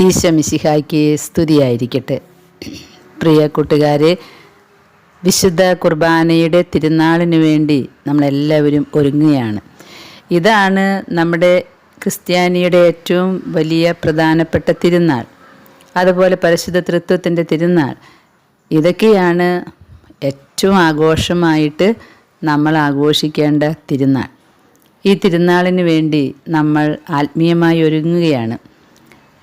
ഈശമിശിഹായ്ക്ക് സ്തുതിയായിരിക്കട്ടെ. പ്രിയ കൂട്ടുകാരെ വിശുദ്ധ കുർബാനയുടെ തിരുനാളിന് വേണ്ടി നമ്മളെല്ലാവരും ഒരുങ്ങുകയാണ്. ഇതാണ് നമ്മുടെ ക്രിസ്ത്യാനിയുടെ ഏറ്റവും വലിയ പ്രധാനപ്പെട്ട തിരുനാൾ. അതുപോലെ പരിശുദ്ധ തൃത്വത്തിന്റെ തിരുനാൾ. ഇതൊക്കെയാണ് ഏറ്റവും ആഘോഷമായിട്ട് നമ്മൾ ആഘോഷിക്കേണ്ട തിരുനാൾ. ഈ തിരുനാളിന് വേണ്ടി നമ്മൾ ആത്മീയമായി ഒരുങ്ങുകയാണ്.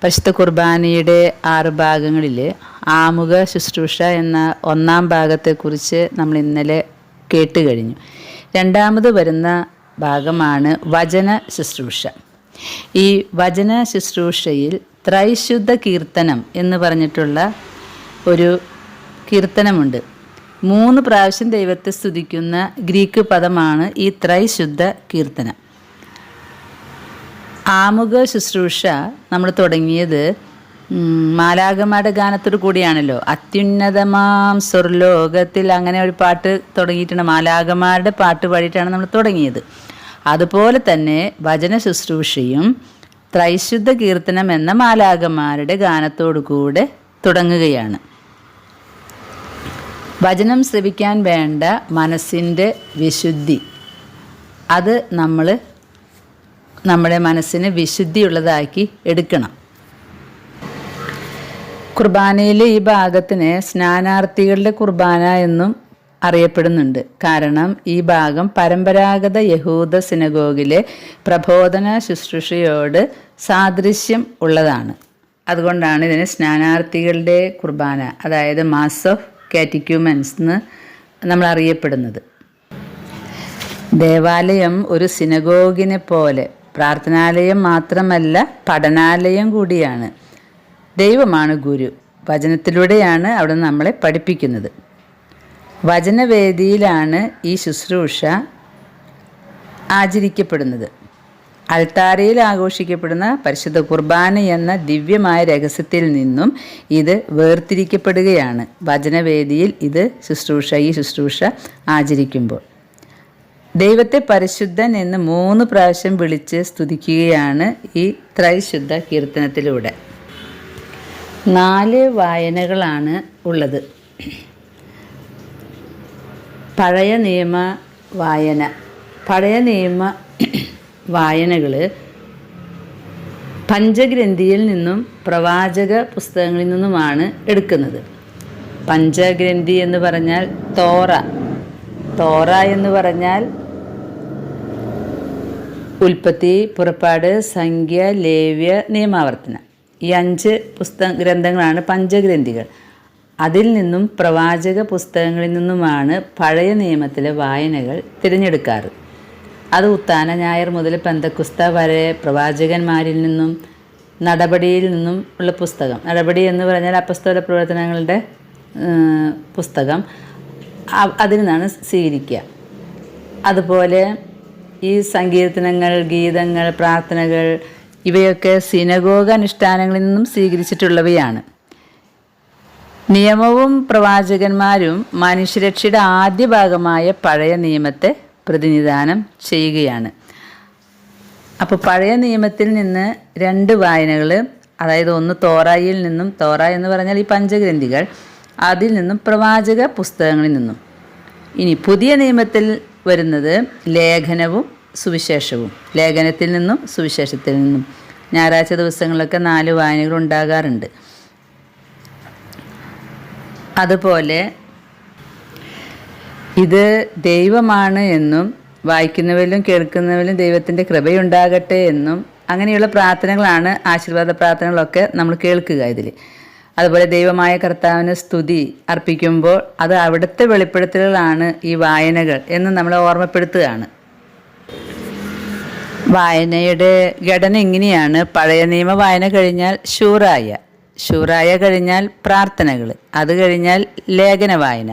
പരിശുദ്ധ കുർബാനയുടെ ആറ് ഭാഗങ്ങളിൽ ആമുഖ ശുശ്രൂഷ എന്ന ഒന്നാം ഭാഗത്തെക്കുറിച്ച് നമ്മൾ ഇന്നലെ കേട്ട് കഴിഞ്ഞു. രണ്ടാമത് വരുന്ന ഭാഗമാണ് വചന ശുശ്രൂഷ. ഈ വചന ശുശ്രൂഷയിൽ ത്രൈശുദ്ധ കീർത്തനം എന്ന് പറഞ്ഞിട്ടുള്ള ഒരു കീർത്തനമുണ്ട്. മൂന്ന് പ്രാവശ്യം ദൈവത്തെ സ്തുതിക്കുന്ന ഗ്രീക്ക് പദമാണ് ഈ ത്രൈശുദ്ധ കീർത്തനം. ആമുഖ ശുശ്രൂഷ നമ്മൾ തുടങ്ങിയത് ഉം, ഗാനത്തോട് കൂടിയാണല്ലോ. അത്യുന്നതമാം സ്വർലോകത്തിൽ അങ്ങനെ ഒരു പാട്ട് തുടങ്ങിയിട്ടുണ്ട്. മാലാകമാരുടെ പാട്ട് പാടിയിട്ടാണ് നമ്മൾ തുടങ്ങിയത്. അതുപോലെ തന്നെ ഭജന ശുശ്രൂഷയും ത്രൈശുദ്ധ കീർത്തനം എന്ന മാലാകമാരുടെ ഗാനത്തോടു കൂടെ തുടങ്ങുകയാണ്. വചനം ശ്രവിക്കാൻ വേണ്ട മനസ്സിന്റെ വിശുദ്ധി. അത് നമ്മൾ നമ്മുടെ മനസ്സിനെ വിശുദ്ധിയുള്ളതാക്കി എടുക്കണം. കുർബാനയിലെ ഈ ഭാഗത്തിന് സ്നാനാർത്ഥികളുടെ കുർബാന എന്നും അറിയപ്പെടുന്നുണ്ട്. കാരണം ഈ ഭാഗം പരമ്പരാഗത യഹൂദ സിനഗോഗിലെ പ്രബോധന ശുശ്രൂഷയോട് സാദൃശ്യം ഉള്ളതാണ്. അതുകൊണ്ടാണ് ഇതിന് സ്നാനാർത്ഥികളുടെ കുർബാന അതായത് മാസ് ഓഫ് കാറ്റിക്യൂമൻസ് എന്ന് നമ്മൾ അറിയപ്പെടുന്നത്. ദേവാലയം ഒരു സിനഗോഗിനെ പോലെ പ്രാർത്ഥനാലയം മാത്രമല്ല പഠനാലയം കൂടിയാണ്. ദൈവമാണ് ഗുരു. വചനത്തിലൂടെയാണ് അവിടെ നമ്മളെ പഠിപ്പിക്കുന്നത്. വചനവേദിയിലാണ് ഈ ശുശ്രൂഷ ആചരിക്കപ്പെടുന്നത്. അൾത്താരയിൽ ആഘോഷിക്കപ്പെടുന്ന പരിശുദ്ധ കുർബാന എന്ന ദിവ്യമായ രഹസ്യത്തിൽ നിന്നും ഇത് വേർതിരിക്കപ്പെടുകയാണ്. വചനവേദിയിൽ ഇത് ശുശ്രൂഷ ഈ ശുശ്രൂഷ ആചരിക്കുമ്പോൾ. ദൈവത്തെ പരിശുദ്ധൻ എന്ന് മൂന്ന് പ്രാവശ്യം വിളിച്ച് സ്തുതിക്കുകയാണ് ഈ ത്രൈശുദ്ധ കീർത്തനത്തിലൂടെ. നാല് വായനകളാണ് ഉള്ളത്. പഴയ നിയമ വായന. പഴയ നിയമ വായനകൾ പഞ്ചഗ്രന്ഥിയിൽ നിന്നും പ്രവാചക പുസ്തകങ്ങളിൽ നിന്നുമാണ് എടുക്കുന്നത്. പഞ്ചഗ്രന്ഥി എന്ന് പറഞ്ഞാൽ തോറ. തോറ എന്ന് പറഞ്ഞാൽ ഉൽപ്പത്തി പുറപ്പാട് സംഖ്യ ലേവ്യ നിയമാവർത്തനം. ഈ അഞ്ച് പുസ്തക ഗ്രന്ഥങ്ങളാണ് പഞ്ചഗ്രന്ഥികൾ. അതിൽ നിന്നും പ്രവാചക പുസ്തകങ്ങളിൽ നിന്നുമാണ് പഴയ നിയമത്തിലെ വായനകൾ തിരഞ്ഞെടുക്കാറ്. അത് ഉത്താന ഞായർ മുതൽ പെന്തക്കുസ്ത വരെ പ്രവാചകന്മാരിൽ നിന്നും നടപടിയിൽ നിന്നും ഉള്ള പുസ്തകം. നടപടി എന്ന് പറഞ്ഞാൽ അപ്പസ്തോല പ്രവർത്തനങ്ങളുടെ പുസ്തകം. അതിൽ നിന്നാണ് സ്വീകരിക്കുക. അതുപോലെ ഈ സങ്കീർത്തനങ്ങൾ ഗീതങ്ങൾ പ്രാർത്ഥനകൾ ഇവയൊക്കെ സിനഗോഗ അനുഷ്ഠാനങ്ങളിൽ നിന്നും സ്വീകരിച്ചിട്ടുള്ളവയാണ്. നിയമവും പ്രവാചകന്മാരും മനുഷ്യരക്ഷയുടെ ആദ്യ ഭാഗമായ പഴയ നിയമത്തെ പ്രതിനിധാനം ചെയ്യുകയാണ്. അപ്പോൾ പഴയ നിയമത്തിൽ നിന്ന് രണ്ട് വായനകൾ അതായത് ഒന്ന് തോറായിൽ നിന്നും തോറ എന്ന് പറഞ്ഞാൽ ഈ പഞ്ചഗ്രന്ഥികൾ അതിൽ നിന്നും പ്രവാചക പുസ്തകങ്ങളിൽ നിന്നും. ഇനി പുതിയ നിയമത്തിൽ വരുന്നത് ലേഖനവും സുവിശേഷവും. ലേഖനത്തിൽ നിന്നും സുവിശേഷത്തിൽ നിന്നും. ഞായറാഴ്ച ദിവസങ്ങളിലൊക്കെ നാല് വായനകൾ ഉണ്ടാകാറുണ്ട്. അതുപോലെ ഇത് ദൈവമാണ് എന്നും വായിക്കുന്നവരിലും കേൾക്കുന്നവരിലും ദൈവത്തിന്റെ കൃപയുണ്ടാകട്ടെ എന്നും അങ്ങനെയുള്ള പ്രാർത്ഥനകളാണ് ആശീർവാദ പ്രാർത്ഥനകളൊക്കെ നമ്മൾ കേൾക്കുക ഇതിൽ അതുപോലെ ദൈവമായ കർത്താവിന് സ്തുതി അർപ്പിക്കുമ്പോൾ അത് അവിടുത്തെ വെളിപ്പെടുത്തലുകളാണ് ഈ വായനകൾ എന്ന് നമ്മളെ ഓർമ്മപ്പെടുത്തുകയാണ്. വായനയുടെ ഘടന ഇങ്ങനെയാണ്. പഴയ നിയമ വായന കഴിഞ്ഞാൽ ഷൂറായ ഷൂറായ കഴിഞ്ഞാൽ പ്രാർത്ഥനകൾ അത് കഴിഞ്ഞാൽ ലേഖന വായന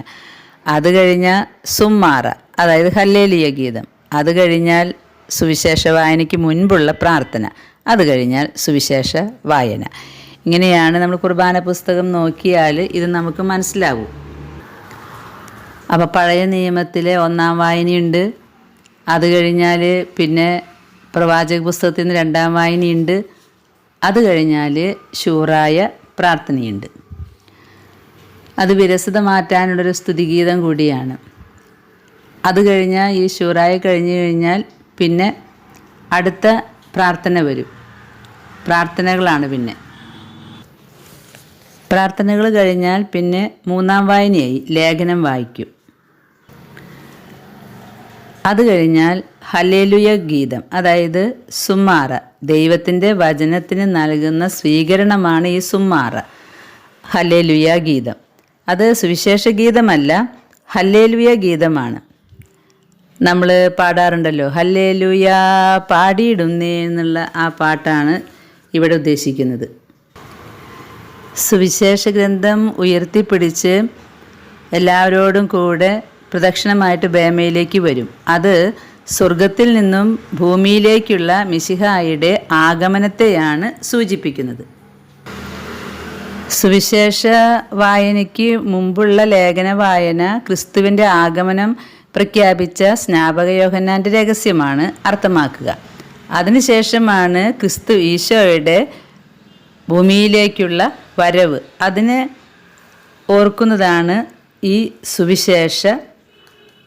അത് കഴിഞ്ഞാൽ സുമ്മാറ അതായത് ഹല്ലേലിയ ഗീതം അത് കഴിഞ്ഞാൽ സുവിശേഷ വായനയ്ക്ക് മുൻപുള്ള പ്രാർത്ഥന അത് കഴിഞ്ഞാൽ സുവിശേഷ വായന. ഇങ്ങനെയാണ് നമ്മൾ കുർബാന പുസ്തകം നോക്കിയാൽ ഇത് നമുക്ക് മനസ്സിലാകും അപ്പോൾ പഴയ നിയമത്തിലെ ഒന്നാം വായനയുണ്ട്. അത് കഴിഞ്ഞാൽ പിന്നെ പ്രവാചക പുസ്തകത്തിൽ നിന്ന് രണ്ടാം വായനയുണ്ട്. അത് കഴിഞ്ഞാൽ ഷൂറായ പ്രാർത്ഥനയുണ്ട്. അത് വിരസത മാറ്റാനുള്ളൊരു സ്തുതിഗീതം കൂടിയാണ്. അത് കഴിഞ്ഞാൽ ഈ ഷൂറായ കഴിഞ്ഞു കഴിഞ്ഞാൽ പിന്നെ അടുത്ത പ്രാർത്ഥന വരും. പ്രാർത്ഥനകളാണ് പിന്നെ. പ്രാർത്ഥനകൾ കഴിഞ്ഞാൽ പിന്നെ മൂന്നാം വായനയായി ലേഖനം വായിക്കും. അത് കഴിഞ്ഞാൽ ഹലേലുയ ഗീതം അതായത് സുമാറ ദൈവത്തിന്റെ വചനത്തിന് നൽകുന്ന സ്വീകരണമാണ് ഈ സുമാറ ഹലേലുയ ഗീതം. അത് സുവിശേഷ ഗീതമല്ല ഹല്ലേലുയ ഗീതമാണ്. നമ്മൾ പാടാറുണ്ടല്ലോ ഹല്ലേലുയ പാടിയിടുന്നേ എന്നുള്ള ആ പാട്ടാണ് ഇവിടെ ഉദ്ദേശിക്കുന്നത്. സുവിശേഷ ഗ്രന്ഥം ഉയർത്തിപ്പിടിച്ച് എല്ലാവരോടും കൂടെ പ്രദക്ഷിണമായിട്ട് ബേമയിലേക്ക് വരും. അത് സ്വർഗത്തിൽ നിന്നും ഭൂമിയിലേക്കുള്ള മിശിഹായുടെ ആഗമനത്തെയാണ് സൂചിപ്പിക്കുന്നത്. സുവിശേഷ വായനയ്ക്ക് മുമ്പുള്ള ലേഖന വായന ക്രിസ്തുവിന്റെ ആഗമനം പ്രഖ്യാപിച്ച സ്നാപക യോഹന്നാന്റെ രഹസ്യമാണ് അർത്ഥമാക്കുക. അതിനുശേഷമാണ് ക്രിസ്തു ഈശോയുടെ ഭൂമിയിലേക്കുള്ള വരവ്. അതിനെ ഓർക്കുന്നതാണ് ഈ സുവിശേഷ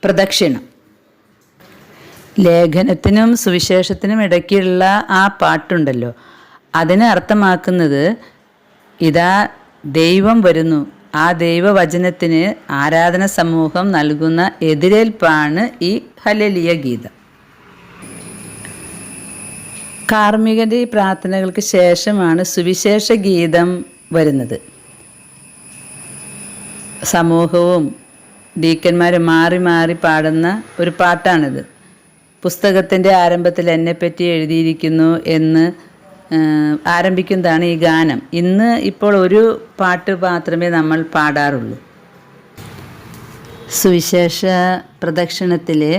പ്രദക്ഷിണം. ലേഖനത്തിനും സുവിശേഷത്തിനും ഇടയ്ക്കുള്ള ആ പാട്ടുണ്ടല്ലോ. അതിനെ അർത്ഥമാക്കുന്നത് ഇതാ ദൈവം വരുന്നു. ആ ദൈവവചനത്തിന് ആരാധന സമൂഹം നൽകുന്ന എതിരേൽപ്പാണ് ഈ ഹലലിയ ഗീതം. കാർമ്മികന്റെ ഈ പ്രാർത്ഥനകൾക്ക് ശേഷമാണ് സുവിശേഷ ഗീതം വരുന്നത്. സമൂഹവും ഡീക്കന്മാരും മാറി മാറി പാടുന്ന ഒരു പാട്ടാണിത്. പുസ്തകത്തിന്റെ ആരംഭത്തിൽ എന്നെപ്പറ്റി എഴുതിയിരിക്കുന്നു എന്ന് ആരംഭിക്കുന്നതാണ് ഈ ഗാനം. ഇന്ന് ഇപ്പോൾ ഒരു പാട്ട് മാത്രമേ നമ്മൾ പാടാറുള്ളൂ. സുവിശേഷ പ്രദക്ഷിണത്തിലെ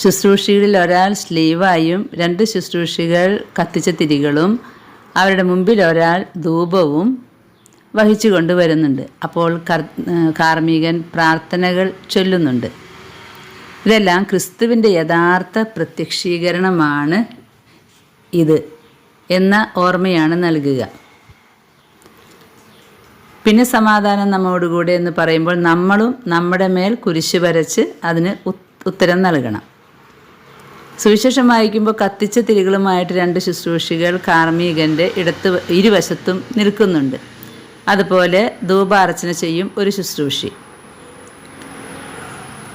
ശുശ്രൂഷികളിൽ ഒരാൾ സ്ലീവായും രണ്ട് ശുശ്രൂഷികൾ കത്തിച്ച തിരികളും അവരുടെ മുമ്പിൽ ഒരാൾ ധൂപവും വഹിച്ചു കൊണ്ടുവരുന്നുണ്ട്. അപ്പോൾ കാർമ്മികൻ പ്രാർത്ഥനകൾ ചൊല്ലുന്നുണ്ട്. ഇതെല്ലാം ക്രിസ്തുവിന്റെ യഥാർത്ഥ പ്രത്യക്ഷീകരണമാണ് ഇത് എന്ന ഓർമ്മയാണ് നൽകുക. പിന്നെ സമാധാനം നമ്മോടുകൂടെ എന്ന് പറയുമ്പോൾ നമ്മളും നമ്മുടെ മേൽ കുരിശ് വരച്ച് അതിന് ഉത്തരം നൽകണം. സുവിശേഷം വായിക്കുമ്പോൾ കത്തിച്ച തിരികളുമായിട്ട് രണ്ട് ശുശ്രൂഷികൾ കാർമ്മികന്റെ ഇടത്ത് ഇരുവശത്തും നിൽക്കുന്നുണ്ട്. അതുപോലെ ധൂപാർച്ചന ചെയ്യും ഒരു ശുശ്രൂഷി.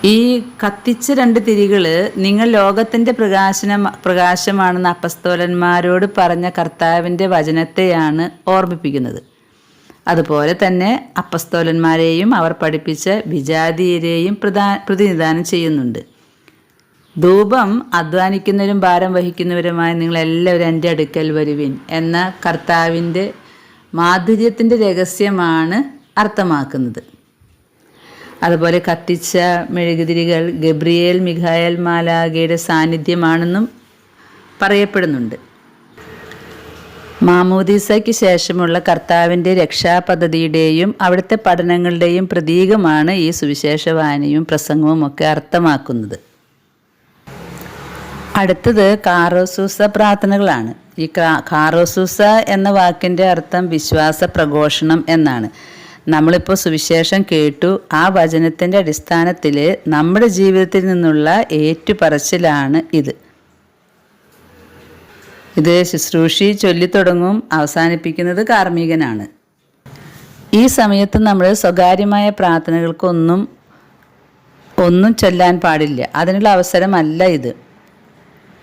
ഈ കത്തിച്ച രണ്ട് തിരികൾ നിങ്ങൾ ലോകത്തിന്റെ പ്രകാശന പ്രകാശമാണെന്ന് അപ്പസ്തോലന്മാരോട് പറഞ്ഞ കർത്താവിന്റെ വചനത്തെയാണ് ഓർമ്മിപ്പിക്കുന്നത്. അതുപോലെ തന്നെ അപ്പസ്തോലന്മാരെയും അവർ പഠിപ്പിച്ച വിജാതീയരെയും പ്രധാ പ്രതിനിധാനം ചെയ്യുന്നുണ്ട്. ധൂപം അധ്വാനിക്കുന്നവരും ഭാരം വഹിക്കുന്നവരുമായി നിങ്ങളെല്ലാവരും എന്റെ അടുക്കൽ വരുവിൻ എന്ന കർത്താവിന്റെ മാധുര്യത്തിന്റെ രഹസ്യമാണ് അർത്ഥമാക്കുന്നത്. അതുപോലെ കത്തിച്ച മെഴുകുതിരികൾ ഗബ്രിയേൽ മിഖായൽ മാലാഗയുടെ സാന്നിധ്യമാണെന്നും പറയപ്പെടുന്നുണ്ട്. മാമോദീസയ്ക്ക് ശേഷമുള്ള കർത്താവിന്റെ രക്ഷാപദ്ധതിയുടെയും അവിടുത്തെ പഠനങ്ങളുടെയും പ്രതീകമാണ് ഈ സുവിശേഷ വായനയും പ്രസംഗവും ഒക്കെ അർത്ഥമാക്കുന്നത്. അടുത്തത് കാറോസൂസ പ്രാർത്ഥനകളാണ്. ഈ കാറോസൂസ എന്ന വാക്കിന്റെ അർത്ഥം വിശ്വാസ പ്രഘോഷണം എന്നാണ്. നമ്മളിപ്പോൾ സുവിശേഷം കേട്ടു ആ വചനത്തിന്റെ അടിസ്ഥാനത്തിൽ നമ്മുടെ ജീവിതത്തിൽ നിന്നുള്ള ഏറ്റുപറച്ചിലാണ് ഇത്. ഇത് ശുശ്രൂഷി ചൊല്ലിത്തുടങ്ങും അവസാനിപ്പിക്കുന്നത് കാർമ്മികനാണ്. ഈ സമയത്ത് നമ്മൾ സ്വകാര്യമായ പ്രാർത്ഥനകൾക്കൊന്നും ഒന്നും ചൊല്ലാൻ പാടില്ല. അതിനുള്ള അവസരമല്ല ഇത്.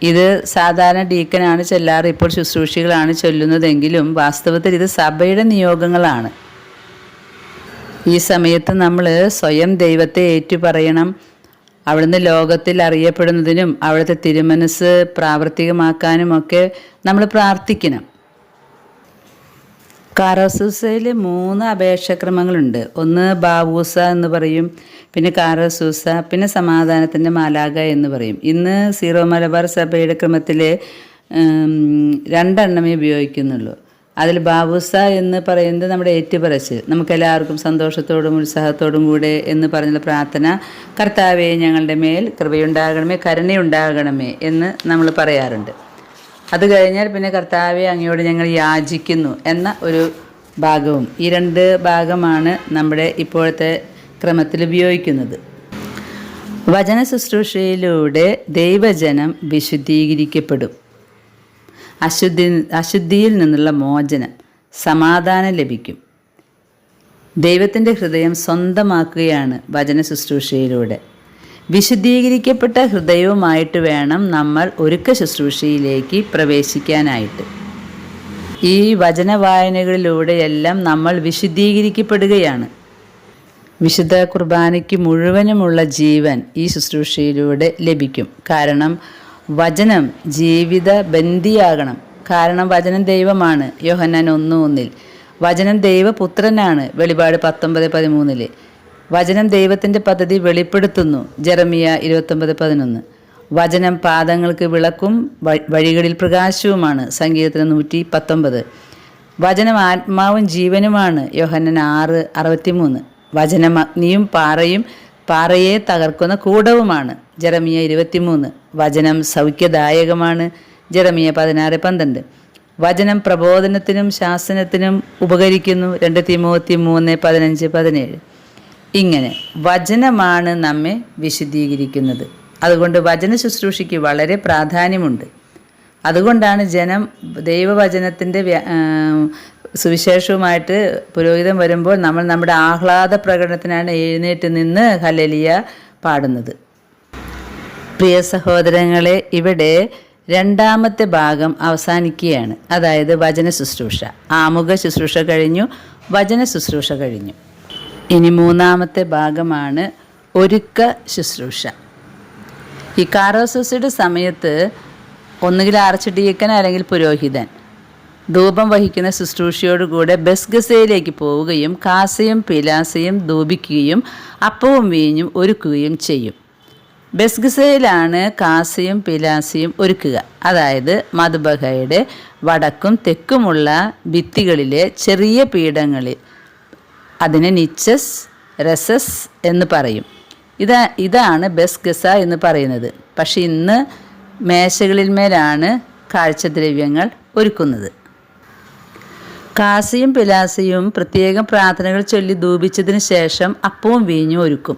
ഇത് സാധാരണ ഡീക്കനാണ് ചെല്ലാറ് ഇപ്പോൾ ശുശ്രൂഷികളാണ് ചൊല്ലുന്നതെങ്കിലും വാസ്തവത്തിൽ ഇത് സഭയുടെ നിയോഗങ്ങളാണ്. ഈ സമയത്ത് നമ്മൾ സ്വയം ദൈവത്തെ ഏറ്റുപറയണം. അവിടുന്ന് ലോകത്തിൽ അറിയപ്പെടുന്നതിനും അവിടുത്തെ തിരുമനസ് പ്രാവർത്തികമാക്കാനുമൊക്കെ നമ്മൾ പ്രാർത്ഥിക്കണം. കാറസൂസയിൽ മൂന്ന് അപേക്ഷക്രമങ്ങളുണ്ട്. ഒന്ന് ബാവൂസ എന്ന് പറയും പിന്നെ കാറസൂസ പിന്നെ സമാധാനത്തിന്റെ മാലാക എന്ന് പറയും. ഇന്ന് സീറോ മലബാർ സഭയുടെ ക്രമത്തിൽ രണ്ടെണ്ണമേ ഉപയോഗിക്കുന്നുള്ളൂ. അതിൽ ബാബുസ എന്ന് പറയുന്നത് നമ്മുടെ ഏറ്റുപറച്ച് നമുക്കെല്ലാവർക്കും സന്തോഷത്തോടും ഉത്സാഹത്തോടും കൂടെ എന്ന് പറഞ്ഞുള്ള പ്രാർത്ഥന കർത്താവെ ഞങ്ങളുടെ മേൽ കൃപയുണ്ടാകണമേ കരുണയുണ്ടാകണമേ എന്ന് നമ്മൾ പറയാറുണ്ട്. അത് കഴിഞ്ഞാൽ പിന്നെ കർത്താവെ അങ്ങയോട് ഞങ്ങൾ യാചിക്കുന്നു എന്ന ഒരു ഭാഗവും. ഈ രണ്ട് ഭാഗമാണ് നമ്മുടെ ഇപ്പോഴത്തെ ക്രമത്തിൽ ഉപയോഗിക്കുന്നത്. വചന ശുശ്രൂഷയിലൂടെ ദൈവജനം വിശുദ്ധീകരിക്കപ്പെടും. അശുദ്ധി അശുദ്ധിയിൽ നിന്നുള്ള മോചനം സമാധാനം ലഭിക്കും. ദൈവത്തിന്റെ ഹൃദയം സ്വന്തമാക്കുകയാണ് വചന ശുശ്രൂഷയിലൂടെ. വിശുദ്ധീകരിക്കപ്പെട്ട ഹൃദയവുമായിട്ട് വേണം നമ്മൾ ഒരുക്ക ശുശ്രൂഷയിലേക്ക് പ്രവേശിക്കാനായിട്ട്. ഈ വചന വായനകളിലൂടെയെല്ലാം നമ്മൾ വിശുദ്ധീകരിക്കപ്പെടുകയാണ് വിശുദ്ധ കുർബാനയ്ക്ക് മുഴുവനുമുള്ള ജീവൻ ഈ ശുശ്രൂഷയിലൂടെ ലഭിക്കും. കാരണം വചനം ജീവിത ബന്ധിയാകണം. കാരണം വചനം ദൈവമാണ്. യോഹന്നാൻ ഒന്ന് ഒന്നിൽ വചനം ദൈവപുത്രനാണ്. വെളിപാട് പത്തൊമ്പത് പതിമൂന്നിൽ. വചനം ദൈവത്തിന്റെ പദ്ധതി വെളിപ്പെടുത്തുന്നു. ജെറമിയ ഇരുപത്തൊമ്പത് പതിനൊന്ന്. വചനം പാദങ്ങൾക്ക് വിളക്കും വഴികളിൽ പ്രകാശവുമാണ്. സംഗീതത്തിന് നൂറ്റി പത്തൊമ്പത്. വചനം ആത്മാവും ജീവനുമാണ്. യോഹന്നൻ ആറ് അറുപത്തിമൂന്ന്. വചനം അഗ്നിയും പാറയും പാറയെ തകർക്കുന്ന കൂടവുമാണ്. ജെറമിയ ഇരുപത്തിമൂന്ന്. വചനം സൗഖ്യദായകമാണ്. ജെറമിയ പതിനാറ് പന്ത്രണ്ട്. വചനം പ്രബോധനത്തിനും ശാസനത്തിനും ഉപകരിക്കുന്നു. രണ്ട് തിമോത്തി മൂന്ന് പതിനഞ്ച് പതിനേഴ്. ഇങ്ങനെ വചനമാണ് നമ്മെ വിശുദ്ധീകരിക്കുന്നത് അതുകൊണ്ട് വചന ശുശ്രൂഷയ്ക്ക് വളരെ പ്രാധാന്യമുണ്ട്. അതുകൊണ്ടാണ് ജനം ദൈവവചനത്തിന്റെ സുവിശേഷവുമായിട്ട് പുരോഹിതം വരുമ്പോൾ നമ്മൾ നമ്മുടെ ആഹ്ലാദ പ്രകടനത്തിനാണ് എഴുന്നേറ്റ് നിന്ന് ഹലലിയ പാടുന്നത്. പ്രിയ സഹോദരങ്ങളെ ഇവിടെ രണ്ടാമത്തെ ഭാഗം അവസാനിക്കുകയാണ്. അതായത് വചന ശുശ്രൂഷ. ആമുഖ ശുശ്രൂഷ കഴിഞ്ഞു വചന ശുശ്രൂഷ കഴിഞ്ഞു. ഇനി മൂന്നാമത്തെ ഭാഗമാണ് ഒരുക്ക ശുശ്രൂഷ. ഈ കാറോസൂസിയുടെ സമയത്ത് ഒന്നുകിൽ ആർച്ച് അല്ലെങ്കിൽ പുരോഹിതൻ ധൂപം വഹിക്കുന്ന ശുശ്രൂഷയോടുകൂടെ ബസ്ഗസയിലേക്ക് പോവുകയും കാസയും പിലാസയും ധൂപിക്കുകയും അപ്പവും വീഞ്ഞും ഒരുക്കുകയും ചെയ്യും. ബസ്ഗസയിലാണ് കാസയും പിലാസയും ഒരുക്കുക. അതായത് മധുബഹയുടെ വടക്കും തെക്കുമുള്ള ഭിത്തികളിലെ ചെറിയ പീഠങ്ങളിൽ അതിനെ നിച്ചസ് രസസ് എന്ന് പറയും. ഇതാ ഇതാണ് ബസ് ഗസ എന്ന് പറയുന്നത്. പക്ഷെ ഇന്ന് മേശകളിന്മേലാണ് കാഴ്ചദ്രവ്യങ്ങൾ ഒരുക്കുന്നത്. കാസിയും പിലാസിയും പ്രത്യേകം പ്രാർത്ഥനകൾ ചൊല്ലി ധൂപിച്ചതിന് ശേഷം അപ്പവും വീഞ്ഞും ഒരുക്കും.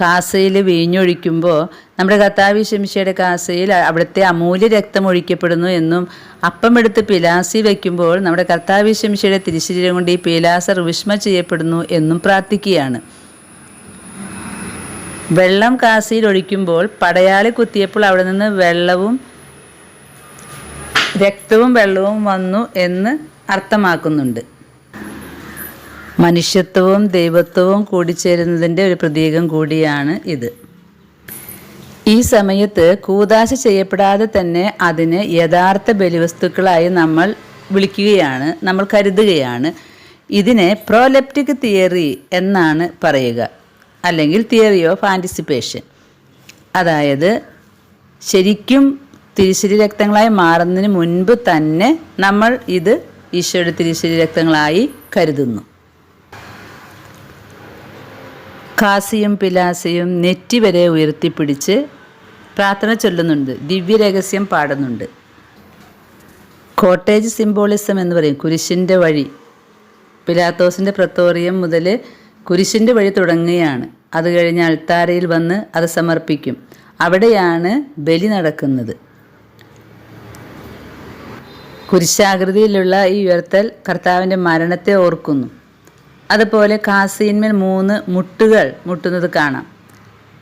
കാസയിൽ വീഞ്ഞൊഴിക്കുമ്പോൾ നമ്മുടെ കത്താവി ശംശയുടെ കാസയിൽ അവിടുത്തെ അമൂല്യ രക്തം ഒഴിക്കപ്പെടുന്നു എന്നും അപ്പം എടുത്ത് പിലാസി വയ്ക്കുമ്പോൾ നമ്മുടെ കർത്താവി ശംശയുടെ തിരിശരീരം കൊണ്ട് ഈ പിലാസർ വിഷ്മ ചെയ്യപ്പെടുന്നു എന്നും പ്രാർത്ഥിക്കുകയാണ്. വെള്ളം കാസിയിൽ ഒഴിക്കുമ്പോൾ പടയാളി കുത്തിയപ്പോൾ അവിടെ നിന്ന് വെള്ളവും രക്തവും വെള്ളവും വന്നു എന്ന് അർത്ഥമാക്കുന്നുണ്ട്. മനുഷ്യത്വവും ദൈവത്വവും കൂടിച്ചേരുന്നതിന്റെ ഒരു പ്രതീകം കൂടിയാണ് ഇത്. ഈ സമയത്ത് കൂതാശ ചെയ്യപ്പെടാതെ തന്നെ അതിന് യഥാർത്ഥ ബലിവസ്തുക്കളായി നമ്മൾ വിളിക്കുകയാണ് നമ്മൾ കരുതുകയാണ്. ഇതിനെ പ്രോലെപ്റ്റിക് തിയറി എന്നാണ് പറയുക അല്ലെങ്കിൽ തിയറി ഓഫ് ആന്റിസിപ്പേഷൻ അതായത് ശരിക്കും തിരിശരി രക്തങ്ങളായി മാറുന്നതിന് മുൻപ് തന്നെ നമ്മൾ ഇത് ഈശോയുടെ തിരിശരി രക്തങ്ങളായി കരുതുന്നു. കാസിയും പിലാസയും നെറ്റി വരെ ഉയർത്തിപ്പിടിച്ച് പ്രാർത്ഥന ചൊല്ലുന്നുണ്ട്. ദിവ്യരഹസ്യം പാടുന്നുണ്ട്. കോട്ടേജ് സിംബോളിസം എന്ന് പറയും. കുരിശിന്റെ വഴി. പിലാത്തോസിന്റെ പ്രത്തോറിയം മുതൽ കുരിശിന്റെ വഴി തുടങ്ങുകയാണ്. അത് കഴിഞ്ഞ് അൾത്താരയിൽ വന്ന് അത് സമർപ്പിക്കും. അവിടെയാണ് ബലി നടക്കുന്നത്. കുരിശാകൃതിയിലുള്ള ഈ ഉയർത്തൽ കർത്താവിന്റെ മരണത്തെ ഓർക്കുന്നു. അതുപോലെ കാസീന്മേൽ മൂന്ന് മുട്ടുകൾ മുട്ടുന്നത് കാണാം.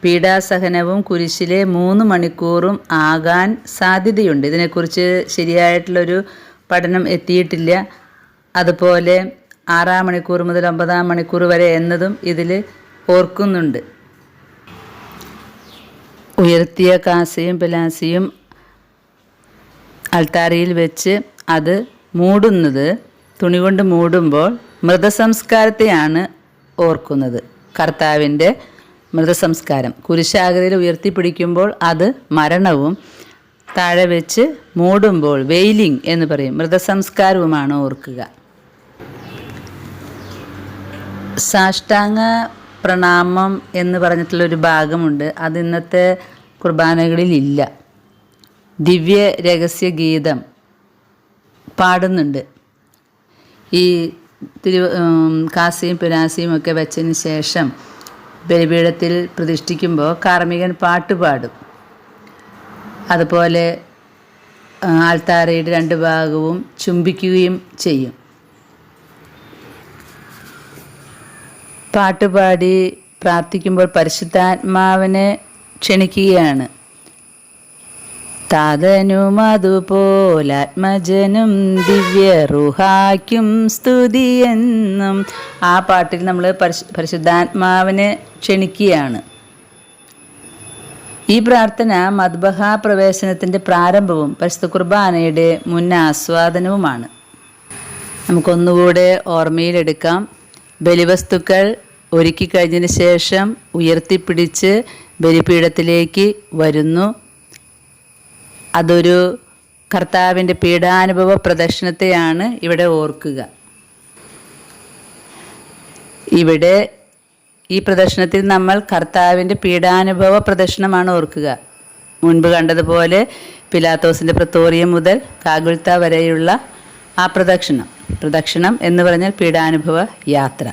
പീഡാസഹനവും കുരിശിലെ മൂന്ന് മണിക്കൂറും ആകാൻ സാധ്യതയുണ്ട്. ഇതിനെക്കുറിച്ച് ശരിയായിട്ടുള്ളൊരു പഠനം എത്തിയിട്ടില്ല. അതുപോലെ ആറാം മണിക്കൂർ മുതൽ ഒമ്പതാം മണിക്കൂർ വരെ എന്നതും ഇതിൽ ഓർക്കുന്നുണ്ട്. ഉയർത്തിയ കാസിയും പിലാസിയും അൾത്താരയിൽ വെച്ച് അത് മൂടുന്നത് തുണി കൊണ്ട് മൂടുമ്പോൾ മൃതസംസ്കാരത്തെയാണ് ഓർക്കുന്നത്. കർത്താവിന്റെ മൃതസംസ്കാരം. കുരിശാകൃതിയിൽ ഉയർത്തിപ്പിടിക്കുമ്പോൾ അത് മരണവും താഴെ വെച്ച് മൂടുമ്പോൾ വെയിലിംഗ് എന്ന് പറയും. മൃതസംസ്കാരവുമാണ് ഓർക്കുക. സാഷ്ടാംഗ പ്രണാമം എന്ന് പറഞ്ഞിട്ടുള്ളൊരു ഭാഗമുണ്ട്. അത് ഇന്നത്തെ കുർബാനകളിലില്ല. ദിവ്യ രഹസ്യ ഗീതം പാടുന്നുണ്ട്. ഈ തിരു കാസിയും പിനാസിയും ഒക്കെ വെച്ചതിന് ശേഷം ബലിപീഠത്തിൽ പ്രതിഷ്ഠിക്കുമ്പോൾ കാർമികൻ പാട്ട് പാടും. അതുപോലെ ആൾത്താരയുടെ രണ്ട് ഭാഗവും ചുംബിക്കുകയും ചെയ്യും. പാട്ടുപാടി പ്രാർത്ഥിക്കുമ്പോൾ പരിശുദ്ധാത്മാവിനെ ക്ഷണിക്കുകയാണ്. താതനും അതുപോലാത്മജനും ദിവ്യ റുഹാക്കും സ്തുതിയെന്നും ആ പാട്ടിൽ നമ്മൾ പരിശു പരിശുദ്ധാത്മാവിനെ ക്ഷണിക്കുകയാണ്. ഈ പ്രാർത്ഥന മദ്ബഹ പ്രവേശനത്തിന്റെ പ്രാരംഭവും പരിശുദ്ധ കുർബാനയുടെ മുൻ ആസ്വാദനവുമാണ് നമുക്കൊന്നുകൂടെ ഓർമ്മയിലെടുക്കാം. ബലിവസ്തുക്കൾ ഒരുക്കി കഴിഞ്ഞതിന് ശേഷം ഉയർത്തിപ്പിടിച്ച് ബലിപീഠത്തിലേക്ക് വരുന്നു. അതൊരു കർത്താവിന്റെ പീഡാനുഭവ പ്രദർശനത്തെയാണ് ഇവിടെ ഓർക്കുക. ഇവിടെ ഈ പ്രദർശനത്തിൽ നമ്മൾ കർത്താവിന്റെ പീഡാനുഭവ പ്രദർശനമാണ് ഓർക്കുക. മുൻപ് കണ്ടതുപോലെ പിലാത്തോസിന്റെ പ്രത്തോറിയം മുതൽ കാഗുൽത്ത വരെയുള്ള ആ പ്രദക്ഷിണം. പ്രദക്ഷിണം എന്ന് പറഞ്ഞാൽ പീഡാനുഭവ യാത്ര.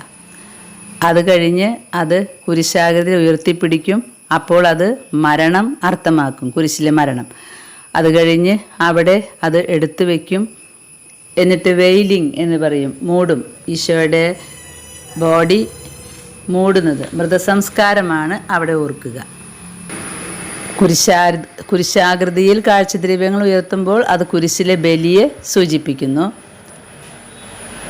അത് കഴിഞ്ഞ് അത് കുരിശാകൃതി ഉയർത്തിപ്പിടിക്കും. അപ്പോൾ അത് മരണം അർത്ഥമാക്കും. കുരിശിലെ മരണം. അത് കഴിഞ്ഞ് അവിടെ അത് എടുത്തു വയ്ക്കും എന്നിട്ട് വെയിലിംഗ് എന്ന് പറയും മൂടും. ഈശോയുടെ ബോഡി മൂടുന്നത് മൃതസംസ്കാരമാണ് അവിടെ ഓർക്കുക. കുരിശാ കുരിശാകൃതിയിൽ കാഴ്ചദ്രവ്യങ്ങൾ ഉയർത്തുമ്പോൾ അത് കുരിശിലെ ബലിയെ സൂചിപ്പിക്കുന്നു.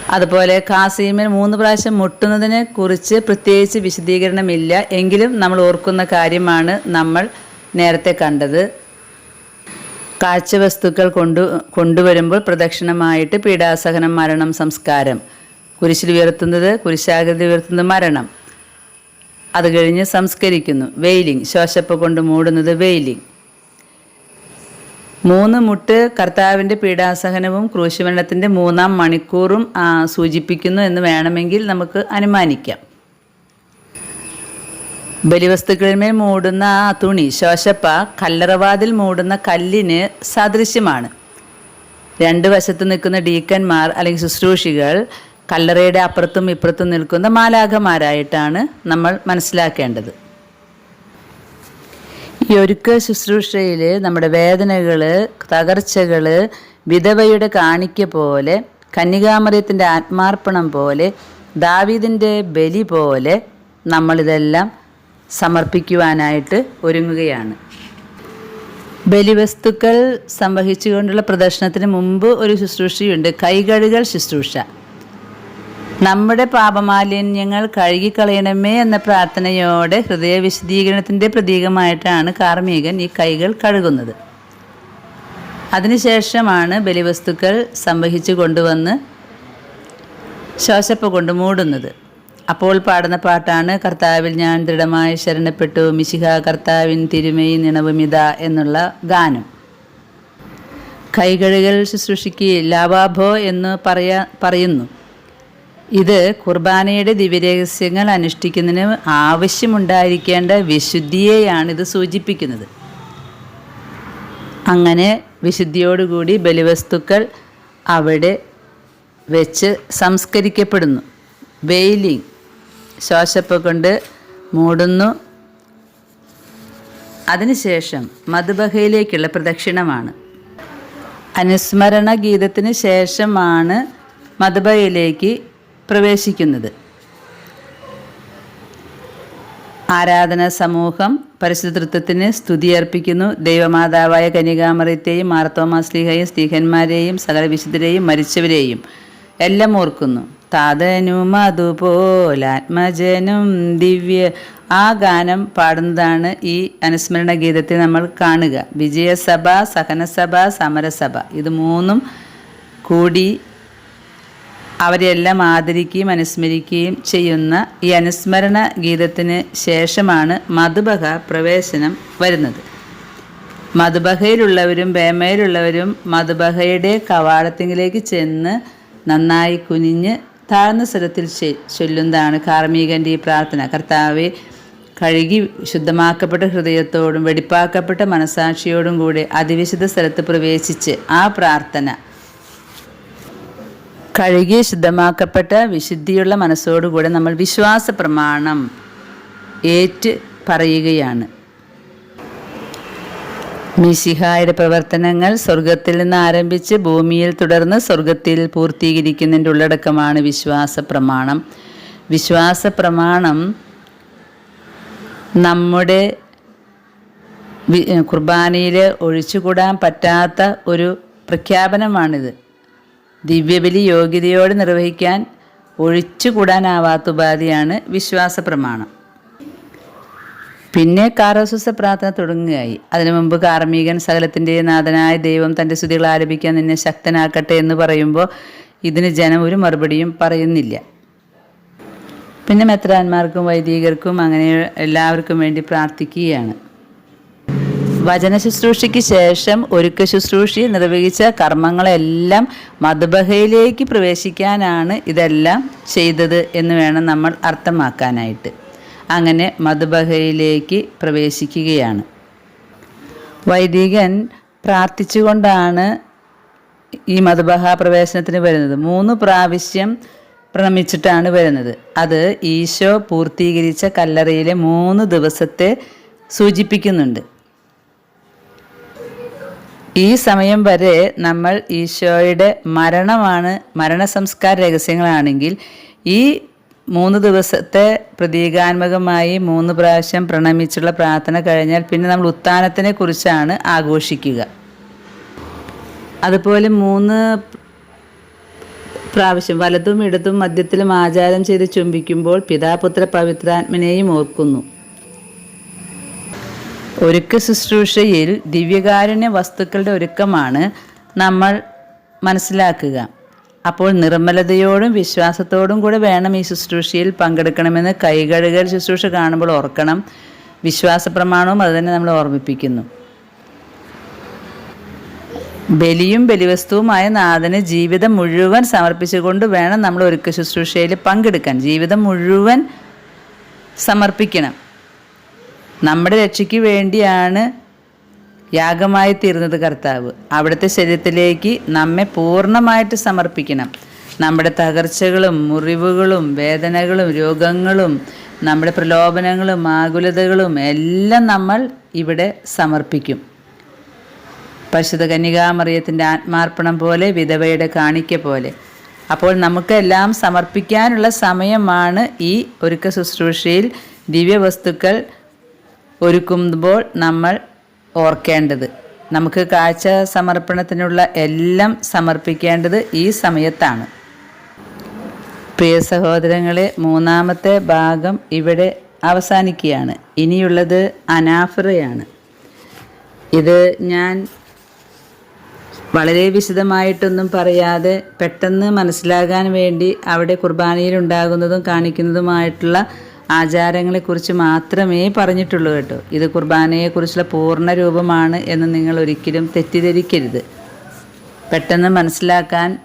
അതുപോലെ കാസീമിൽ മൂന്ന് പ്രാവശ്യം മുട്ടുന്നതിനെ കുറിച്ച് പ്രത്യേകിച്ച് വിശദീകരണമില്ല. എങ്കിലും നമ്മൾ ഓർക്കുന്ന കാര്യമാണ് നമ്മൾ നേരത്തെ കണ്ടത്. കാഴ്ചവസ്തുക്കൾ കൊണ്ടു കൊണ്ടുവരുമ്പോൾ പ്രദക്ഷിണമായിട്ട് പീഡാസഹനം മരണം സംസ്കാരം. കുരിശിൽ ഉയർത്തുന്നത് കുരിശാകൃതി ഉയർത്തുന്നത് മരണം. അത് കഴിഞ്ഞ് സംസ്കരിക്കുന്നു. വെയിലിംഗ്. ശോശപ്പ് കൊണ്ട് മൂടുന്നത് വെയിലിംഗ്. മൂന്ന് മുട്ട് കർത്താവിന്റെ പീഡാസഹനവും ക്രൂശുമരണത്തിന്റെ മൂന്നാം മണിക്കൂറും സൂചിപ്പിക്കുന്നു എന്ന് വേണമെങ്കിൽ നമുക്ക് അനുമാനിക്കാം. ബലിവസ്തുക്കളിന്മേൽ മൂടുന്ന ആ തുണി ശോശപ്പ കല്ലറവാതിൽ മൂടുന്ന കല്ലിന് സദൃശ്യമാണ്. രണ്ട് വശത്ത് നിൽക്കുന്ന ഡീക്കന്മാർ അല്ലെങ്കിൽ ശുശ്രൂഷികൾ കല്ലറയുടെ അപ്പുറത്തും ഇപ്പുറത്തും നിൽക്കുന്ന മാലാഖമാരായിട്ടാണ് നമ്മൾ മനസ്സിലാക്കേണ്ടത്. ഈ ഒരുക്ക ശുശ്രൂഷയിൽ നമ്മുടെ വേദനകൾ തകർച്ചകൾ വിധവയുടെ കാണിക്ക പോലെ കന്യകാമറിയത്തിന്റെ ആത്മാർപ്പണം പോലെ ദാവീദിന്റെ ബലി പോലെ നമ്മളിതെല്ലാം സമർപ്പിക്കുവാനായിട്ട് ഒരുങ്ങുകയാണ്. ബലിവസ്തുക്കൾ സംവഹിച്ചുകൊണ്ടുള്ള പ്രദർശനത്തിന് മുമ്പ് ഒരു ശുശ്രൂഷയുണ്ട്. കൈകഴുകൽ ശുശ്രൂഷ. നമ്മുടെ പാപമാലിന്യങ്ങൾ കഴുകിക്കളയണമേ എന്ന പ്രാർത്ഥനയോടെ ഹൃദയ വിശദീകരണത്തിന്റെ പ്രതീകമായിട്ടാണ് കാർമ്മികൻ ഈ കൈകൾ കഴുകുന്നത്. അതിനുശേഷമാണ് ബലിവസ്തുക്കൾ സംവഹിച്ചു കൊണ്ടുവന്ന് ശോശപ്പ കൊണ്ട് മൂടുന്നത്. അപ്പോൾ പാടുന്ന പാട്ടാണ് കർത്താവിൽ ഞാൻ ദൃഢമായി ശരണപ്പെട്ടു. മിശിഹ കർത്താവിൻ തിരുമൈ നിണവുമിത എന്നുള്ള ഗാനം. കൈകഴുകൽ ശുശ്രൂഷയ്ക്ക് ലാവാഭോ എന്ന് പറയാ പറയുന്നു. ഇത് കുർബാനയുടെ ദിവ്യരഹസ്യങ്ങൾ അനുഷ്ഠിക്കുന്നതിന് ആവശ്യമുണ്ടായിരിക്കേണ്ട വിശുദ്ധിയെയാണ് ഇത് സൂചിപ്പിക്കുന്നത്. അങ്ങനെ വിശുദ്ധിയോടുകൂടി ബലിവസ്തുക്കൾ അവിടെ വെച്ച് സംസ്കരിക്കപ്പെടുന്നു. വെയിലിംഗ്. ശ്വാസപ്പ കൊണ്ട് മൂടുന്നു. അതിനുശേഷം മധുബഹയിലേക്കുള്ള പ്രദക്ഷിണമാണ്. അനുസ്മരണ ഗീതത്തിന് ശേഷമാണ് മധുബയിലേക്ക് പ്രവേശിക്കുന്നത്. ആരാധന സമൂഹം പരിശുദ്ധത്വത്തിന് സ്തുതിയർപ്പിക്കുന്നു. ദൈവമാതാവായ കനികാമറിയത്തെയും മാർത്തോമാസ്ലിഹയും സ്ത്രീഹന്മാരെയും സകല വിശുദ്ധരെയും മരിച്ചവരെയും എല്ലാം ഓർക്കുന്നു. താതനും അതുപോലാത്മജനും ദിവ്യ ആ ഗാനം പാടുന്നതാണ് ഈ അനുസ്മരണ ഗീതത്തിൽ നമ്മൾ കാണുക. വിജയസഭ സഹനസഭ സമരസഭ. ഇത് മൂന്നും കൂടി അവരെല്ലാം ആദരിക്കുകയും അനുസ്മരിക്കുകയും ചെയ്യുന്ന ഈ അനുസ്മരണ ഗീതത്തിന് ശേഷമാണ് മധുബഹ പ്രവേശനം വരുന്നത്. മധുബഹയിലുള്ളവരും ബേമയിലുള്ളവരും മധുബഹയുടെ കവാടത്തിങ്കിലേക്ക് ചെന്ന് നന്നായി കുനിഞ്ഞ് താഴ്ന്ന സ്വരത്തിൽ ചൊല്ലുന്നതാണ് കാർമികന്റെ ഈ പ്രാർത്ഥന. കർത്താവെ കഴുകി ശുദ്ധമാക്കപ്പെട്ട ഹൃദയത്തോടും വെടിപ്പാക്കപ്പെട്ട മനസാക്ഷിയോടും കൂടി അതിവിശുദ്ധ സ്ഥലത്ത് പ്രവേശിച്ച് ആ പ്രാർത്ഥന. കഴുകി ശുദ്ധമാക്കപ്പെട്ട വിശുദ്ധിയുള്ള മനസ്സോടുകൂടെ നമ്മൾ വിശ്വാസ പ്രമാണം ഏറ്റ് പറയുകയാണ്. മിശിഹായുടെ പ്രവർത്തനങ്ങൾ സ്വർഗത്തിൽ നിന്ന് ആരംഭിച്ച് ഭൂമിയിൽ തുടർന്ന് സ്വർഗത്തിൽ പൂർത്തീകരിക്കുന്നതിന്റെ ഉള്ളടക്കമാണ് വിശ്വാസ പ്രമാണം വിശ്വാസ പ്രമാണം നമ്മുടെ കുർബാനയിൽ ഒഴിച്ചുകൂടാൻ പറ്റാത്ത ഒരു പ്രഖ്യാപനമാണിത്. ദിവ്യബലി യോഗ്യതയോടെ നിർവഹിക്കാൻ ഒഴിച്ചുകൂടാനാവാത്ത ഉപാധിയാണ് വിശ്വാസ പ്രമാണം പിന്നെ കാറോസുസ പ്രാർത്ഥന തുടങ്ങുകയായി. അതിനു മുമ്പ് കാർമികൻ സകലത്തിന്റെ നാഥനായ ദൈവം തന്റെ സ്തുതികൾ ആരംഭിക്കാൻ നിന്നെ ശക്തനാക്കട്ടെ എന്ന് പറയുമ്പോൾ ഇതിന് ജനം ഒരു മറുപടിയും പറയുന്നില്ല. പിന്നെ മെത്രാന്മാർക്കും വൈദികർക്കും അങ്ങനെ എല്ലാവർക്കും വേണ്ടി പ്രാർത്ഥിക്കുകയാണ്. വചന ശുശ്രൂഷയ്ക്ക് ശേഷം ഒരുക്ക ശുശ്രൂഷ നിർവഹിച്ച കർമ്മങ്ങളെല്ലാം മധുബഹയിലേക്ക് പ്രവേശിക്കാനാണ് ഇതെല്ലാം ചെയ്തത് എന്ന് വേണം നമ്മൾ അർത്ഥമാക്കാനായിട്ട്. അങ്ങനെ മധുബഹയിലേക്ക് പ്രവേശിക്കുകയാണ്. വൈദികൻ പ്രാർത്ഥിച്ചുകൊണ്ടാണ് ഈ മധുബഹ പ്രവേശനത്തിന് വരുന്നത്. മൂന്ന് പ്രാവശ്യം പ്രണമിച്ചിട്ടാണ് വരുന്നത്. അത് ഈശോ പൂർത്തീകരിച്ച കല്ലറയിലെ മൂന്ന് ദിവസത്തെ സൂചിപ്പിക്കുന്നുണ്ട്. ഈ സമയം വരെ നമ്മൾ ഈശോയുടെ മരണമാണ് മരണസംസ്കാര രഹസ്യങ്ങളാണെങ്കിൽ ഈ മൂന്ന് ദിവസത്തെ പ്രതീകാത്മകമായി മൂന്ന് പ്രാവശ്യം പ്രണമിച്ചുള്ള പ്രാർത്ഥന കഴിഞ്ഞാൽ പിന്നെ നമ്മൾ ഉത്ഥാനത്തിനെ കുറിച്ചാണ് ആഘോഷിക്കുക. അതുപോലെ മൂന്ന് പ്രാവശ്യം വലതും ഇടതും മധ്യത്തിലും ആചാരം ചെയ്ത് ചുംബിക്കുമ്പോൾ പിതാപുത്ര പവിത്രാത്മനെയും ഓർക്കുന്നു. ഒരുക്ക ശുശ്രൂഷയിൽ ദിവ്യകാരുണ്യ വസ്തുക്കളുടെ ഒരുക്കമാണ് നമ്മൾ മനസ്സിലാക്കുക. അപ്പോൾ നിർമ്മലതയോടും വിശ്വാസത്തോടും കൂടെ വേണം ഈ ശുശ്രൂഷയിൽ പങ്കെടുക്കണമെന്ന് കൈകഴുകൽ ശുശ്രൂഷ കാണുമ്പോൾ ഓർക്കണം. വിശ്വാസ പ്രമാണവും അത് തന്നെ നമ്മൾ ഓർമ്മിപ്പിക്കുന്നു. ബലിയും ബലിവസ്തുവുമായ നാഥന് ജീവിതം മുഴുവൻ സമർപ്പിച്ചുകൊണ്ട് വേണം നമ്മൾ ഒരുക്ക ശുശ്രൂഷയിൽ പങ്കെടുക്കാൻ. ജീവിതം മുഴുവൻ സമർപ്പിക്കണം. നമ്മുടെ രക്ഷയ്ക്ക് വേണ്ടിയാണ് യാഗമായി തീർന്നത് കർത്താവ്. അവിടുത്തെ ശരീരത്തിലേക്ക് നമ്മെ പൂർണമായിട്ട് സമർപ്പിക്കണം. നമ്മുടെ തകർച്ചകളും മുറിവുകളും വേദനകളും രോഗങ്ങളും നമ്മുടെ പ്രലോഭനങ്ങളും ആകുലതകളും എല്ലാം നമ്മൾ ഇവിടെ സമർപ്പിക്കും. പശുത കന്യകാമറിയത്തിന്റെ ആത്മാർപ്പണം പോലെ വിധവയുടെ കാണിക്ക പോലെ. അപ്പോൾ നമുക്കെല്ലാം സമർപ്പിക്കാനുള്ള സമയമാണ് ഈ ഒരുക്ക ശുശ്രൂഷയിൽ ദിവ്യവസ്തുക്കൾ ഒരുക്കുമ്പോൾ നമ്മൾ ഓർക്കേണ്ടത്. നമുക്ക് കാഴ്ച സമർപ്പണത്തിനുള്ള എല്ലാം സമർപ്പിക്കേണ്ടത് ഈ സമയത്താണ്. പ്രിയ സഹോദരങ്ങളെ മൂന്നാമത്തെ ഭാഗം ഇവിടെ അവസാനിക്കുകയാണ്. ഇനിയുള്ളത് അനാഫറയാണ് ഇത് ഞാൻ വളരെ വിശദമായിട്ടൊന്നും പറയാതെ പെട്ടെന്ന് മനസ്സിലാകാൻ വേണ്ടി അവിടെ കുർബാനയിൽ ഉണ്ടാകുന്നതും കാണിക്കുന്നതുമായിട്ടുള്ള ആചാരങ്ങളെക്കുറിച്ച് മാത്രമേ പറഞ്ഞിട്ടുള്ളൂ കേട്ടോ. ഇത് കുർബാനയെക്കുറിച്ചുള്ള പൂർണ രൂപമാണ് എന്ന് നിങ്ങൾ ഒരിക്കലും തെറ്റിദ്ധരിക്കരുത്. പെട്ടെന്ന് മനസ്സിലാക്കാൻ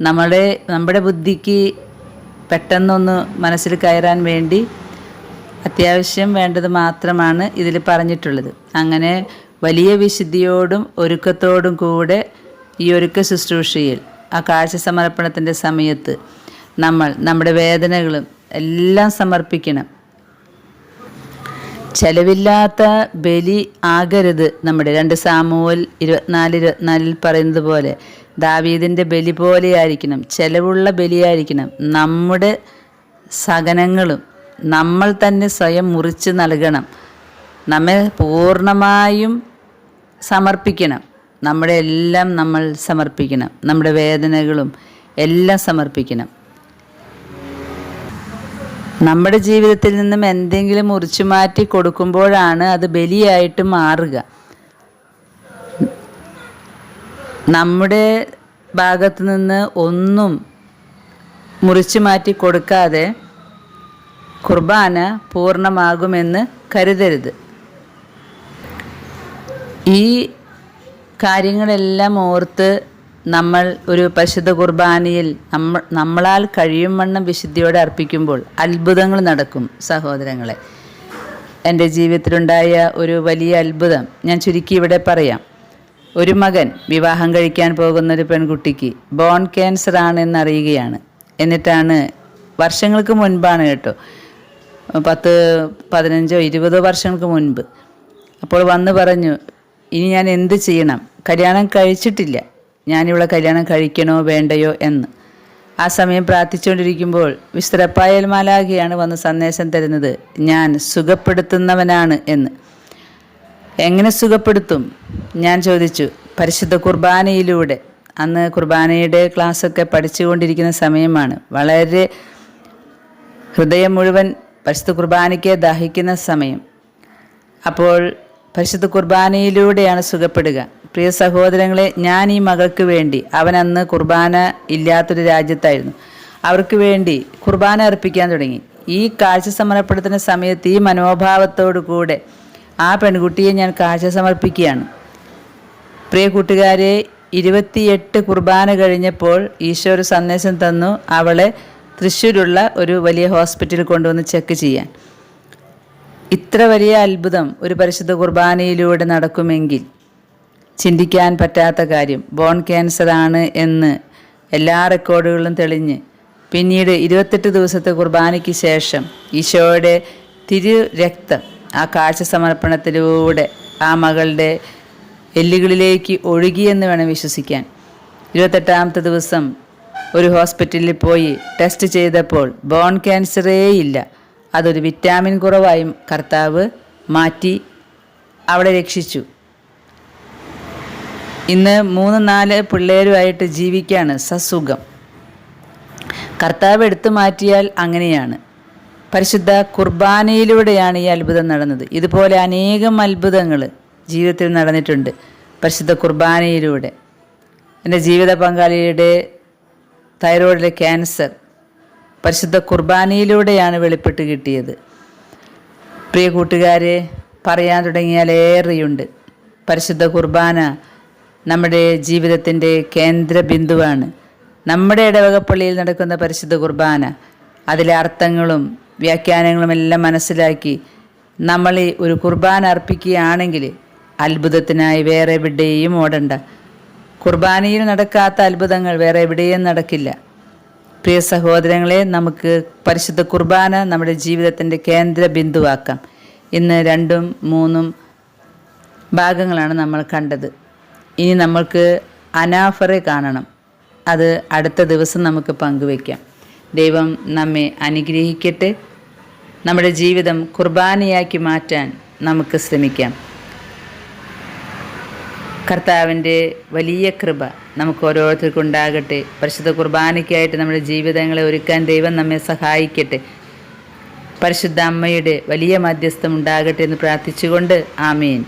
നമ്മുടെ നമ്മുടെ ബുദ്ധിക്ക് പെട്ടെന്നൊന്ന് മനസ്സിൽ കയറാൻ വേണ്ടി അത്യാവശ്യം വേണ്ടത് മാത്രമാണ് ഇതിൽ പറഞ്ഞിട്ടുള്ളത്. അങ്ങനെ വലിയ വിശുദ്ധിയോടും ഒരുക്കത്തോടും കൂടെ ഈ ഒരുക്ക ശുശ്രൂഷയിൽ ആ കാഴ്ച സമർപ്പണത്തിന്റെ സമയത്ത് നമ്മൾ നമ്മുടെ വേദനകളും എല്ലാം സമർപ്പിക്കണം. ചെലവില്ലാത്ത ബലി ആകരുത് നമ്മുടെ രണ്ട് സാമൂഹൽ ഇരുപത്തിനാല് ഇരുപത്തിനാലിൽ പറയുന്നത് പോലെ. ദാവീദിന്റെ ബലി പോലെയായിരിക്കണം ചെലവുള്ള ബലിയായിരിക്കണം. നമ്മുടെ സഹനങ്ങളും നമ്മൾ തന്നെ സ്വയം മുറിച്ച് നൽകണം. നമ്മെ പൂർണമായും സമർപ്പിക്കണം. നമ്മുടെ എല്ലാം നമ്മൾ സമർപ്പിക്കണം. നമ്മുടെ വേദനകളും എല്ലാം സമർപ്പിക്കണം. നമ്മുടെ ജീവിതത്തിൽ നിന്നും എന്തെങ്കിലും മുറിച്ചു മാറ്റി കൊടുക്കുമ്പോഴാണ് അത് ബലിയായിട്ട് മാറുക. നമ്മുടെ ഭാഗത്ത് നിന്ന് ഒന്നും മുറിച്ചു മാറ്റി കൊടുക്കാതെ കുർബാന പൂർണമാകുമെന്ന് കരുതരുത്. ഈ കാര്യങ്ങളെല്ലാം ഓർത്ത് നമ്മൾ ഒരു പരിശുദ്ധ കുർബാനയിൽ നമ്മൾ നമ്മളാൽ കഴിയും വണ്ണം വിശുദ്ധിയോടെ അർപ്പിക്കുമ്പോൾ അത്ഭുതങ്ങൾ നടക്കും സഹോദരങ്ങളെ. എന്റെ ജീവിതത്തിലുണ്ടായ ഒരു വലിയ അത്ഭുതം ഞാൻ ചുരുക്കി ഇവിടെ പറയാം. ഒരു മകൻ വിവാഹം കഴിക്കാൻ പോകുന്ന ഒരു പെൺകുട്ടിക്ക് ബോൺ ക്യാൻസർ ആണെന്ന് അറിയുകയാണ് എന്നിട്ടാണ് വർഷങ്ങൾക്ക് മുൻപാണ് കേട്ടോ. പത്ത് പതിനഞ്ചോ ഇരുപതോ വർഷങ്ങൾക്ക് മുൻപ്. അപ്പോൾ വന്ന് പറഞ്ഞു ഇനി ഞാൻ എന്ത് ചെയ്യണം? കല്യാണം കഴിച്ചിട്ടില്ല. ഞാനിവിടെ കല്യാണം കഴിക്കണോ വേണ്ടയോ എന്ന്. ആ സമയം പ്രാർത്ഥിച്ചുകൊണ്ടിരിക്കുമ്പോൾ വിസ്തരപ്പായൽ മാലാഖയാണ് വന്ന് സന്ദേശം തരുന്നത്. ഞാൻ സുഖപ്പെടുത്തുന്നവനാണ് എന്ന്. എങ്ങനെ സുഖപ്പെടുത്തും? ഞാൻ ചോദിച്ചു. പരിശുദ്ധ കുർബാനയിലൂടെ. അന്ന് കുർബാനയുടെ ക്ലാസ്സൊക്കെ പഠിച്ചുകൊണ്ടിരിക്കുന്ന സമയമാണ്. വളരെ ഹൃദയം മുഴുവൻ പരിശുദ്ധ കുർബാനയ്ക്ക് ദാഹിക്കുന്ന സമയം. അപ്പോൾ പരിശുദ്ധ കുർബാനയിലൂടെയാണ് സുഖപ്പെടുക. പ്രിയ സഹോദരങ്ങളെ ഞാൻ ഈ മകൾക്ക് വേണ്ടി അവൻ അന്ന് കുർബാന ഇല്ലാത്തൊരു രാജ്യത്തായിരുന്നു. അവർക്ക് വേണ്ടി കുർബാന അർപ്പിക്കാൻ തുടങ്ങി. ഈ കാഴ്ച സമർപ്പണത്തിന് സമയത്ത് ഈ മനോഭാവത്തോടു കൂടെ ആ പെൺകുട്ടിയെ ഞാൻ കാഴ്ച സമർപ്പിക്കുകയാണ്. പ്രിയ കൂട്ടുകാരെ ഇരുപത്തിയെട്ട് കുർബാന കഴിഞ്ഞപ്പോൾ ഈശോ ഒരു സന്ദേശം തന്നു അവളെ തൃശ്ശൂരുള്ള ഒരു വലിയ ഹോസ്പിറ്റലിൽ കൊണ്ടുവന്ന് ചെക്ക് ചെയ്യാൻ. ഇത്ര വലിയ അത്ഭുതം ഒരു പരിശുദ്ധ കുർബാനയിലൂടെ നടക്കുമെങ്കിൽ ചിന്തിക്കാൻ പറ്റാത്ത കാര്യം. ബോൺ ക്യാൻസർ ആണ് എന്ന് എല്ലാ റെക്കോർഡുകളും തെളിഞ്ഞ്. പിന്നീട് ഇരുപത്തെട്ട് ദിവസത്തെ കുർബാനയ്ക്ക് ശേഷം ഈശോയുടെ തിരു രക്തം ആ കാഴ്ച സമർപ്പണത്തിലൂടെ ആ മകളുടെ എല്ലുകളിലേക്ക് ഒഴുകിയെന്ന് വേണം വിശ്വസിക്കാൻ. ഇരുപത്തെട്ടാമത്തെ ദിവസം ഒരു ഹോസ്പിറ്റലിൽ പോയി ടെസ്റ്റ് ചെയ്തപ്പോൾ ബോൺ ക്യാൻസറേ ഇല്ല. അതൊരു വിറ്റാമിൻ കുറവായും കർത്താവ് മാറ്റി അവിടെ രക്ഷിച്ചു. ഇന്ന് മൂന്ന് നാല് പിള്ളേരുമായിട്ട് ജീവിക്കാണ് സസുഖം. കർത്താവ് എടുത്തു മാറ്റിയാൽ അങ്ങനെയാണ്. പരിശുദ്ധ കുർബാനയിലൂടെയാണ് ഈ അത്ഭുതം നടന്നത്. ഇതുപോലെ അനേകം അത്ഭുതങ്ങൾ ജീവിതത്തിൽ നടന്നിട്ടുണ്ട് പരിശുദ്ധ കുർബാനയിലൂടെ. എന്റെ ജീവിത പങ്കാളിയുടെ തൈറോയിഡിലെ ക്യാൻസർ പരിശുദ്ധ കുർബാനയിലൂടെയാണ് വെളിപ്പെട്ട് കിട്ടിയത്. പ്രിയ കൂട്ടുകാരെ പറയാൻ തുടങ്ങിയാൽ ഏറെയുണ്ട്. പരിശുദ്ധ കുർബാന നമ്മുടെ ജീവിതത്തിന്റെ കേന്ദ്ര ബിന്ദുവാണ്. നമ്മുടെ ഇടവകപ്പള്ളിയിൽ നടക്കുന്ന പരിശുദ്ധ കുർബാന അതിലെ അർത്ഥങ്ങളും വ്യാഖ്യാനങ്ങളും എല്ലാം മനസ്സിലാക്കി നമ്മൾ ഈ ഒരു കുർബാന അർപ്പിക്കുകയാണെങ്കിൽ അത്ഭുതത്തിനായി വേറെ എവിടെയും ഓടണ്ട. കുർബാനയിൽ നടക്കാത്ത അത്ഭുതങ്ങൾ വേറെ എവിടെയും നടക്കില്ല. പ്രിയ സഹോദരങ്ങളെ നമുക്ക് പരിശുദ്ധ കുർബാന നമ്മുടെ ജീവിതത്തിന്റെ കേന്ദ്ര ബിന്ദുവാക്കാം. ഇന്ന് രണ്ടും മൂന്നും ഭാഗങ്ങളാണ് നമ്മൾ കണ്ടത്. ഇനി നമ്മൾക്ക് അനാഫറെ കാണണം. അത് അടുത്ത ദിവസം നമുക്ക് പങ്കുവയ്ക്കാം. ദൈവം നമ്മെ അനുഗ്രഹിക്കട്ടെ. നമ്മുടെ ജീവിതം കുർബാനയാക്കി മാറ്റാൻ നമുക്ക് ശ്രമിക്കാം. കർത്താവിന്റെ വലിയ കൃപ നമുക്ക് ഓരോരുത്തർക്കും ഉണ്ടാകട്ടെ. പരിശുദ്ധ കുർബാനയ്ക്കായിട്ട് നമ്മുടെ ജീവിതങ്ങളെ ഒരുക്കാൻ ദൈവം നമ്മെ സഹായിക്കട്ടെ. പരിശുദ്ധ അമ്മയുടെ വലിയ മധ്യസ്ഥം ഉണ്ടാകട്ടെ എന്ന് പ്രാർത്ഥിച്ചുകൊണ്ട് ആമേൻ.